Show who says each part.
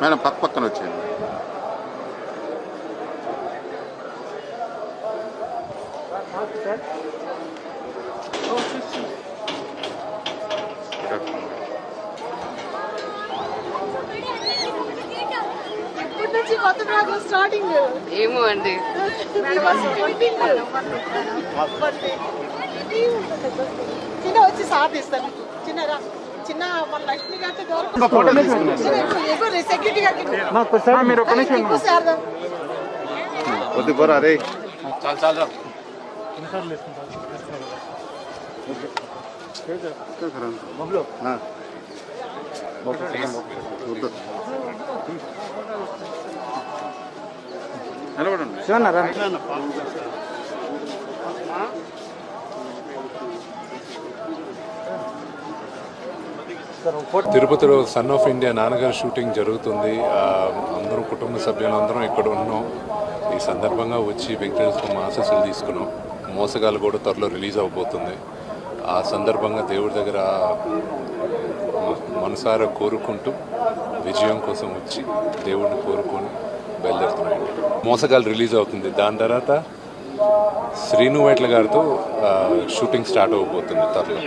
Speaker 1: Madam పక్క పక్కన వచ్చేయండి.
Speaker 2: ఏమో అండి.
Speaker 3: చిన్న వచ్చి సాథ్ ఇస్తాను చిన్న రా మన లక్ష్మి సెక్యూరిటీ గారికి
Speaker 1: పోరా రే నిలబడండి
Speaker 4: తిరుపతిలో సన్ ఆఫ్ ఇండియా నాన్నగారి షూటింగ్ జరుగుతుంది. అందరం కుటుంబ సభ్యులందరం ఇక్కడ ఉన్నాం. ఈ సందర్భంగా వచ్చి వెంకటేశ్వర ఆశస్సులు తీసుకున్నాం. మోసగాలు కూడా త్వరలో రిలీజ్ అవబోతుంది. ఆ సందర్భంగా దేవుడి దగ్గర మనసారా కోరుకుంటూ విజయం కోసం వచ్చి దేవుడిని కోరుకొని బయలుదేరుతున్నాయండి మోసగాలు రిలీజ్ అవుతుంది. దాని తర్వాత శ్రీను వైట్ల గారితో షూటింగ్ స్టార్ట్ అవ్వబోతుంది త్వరలో.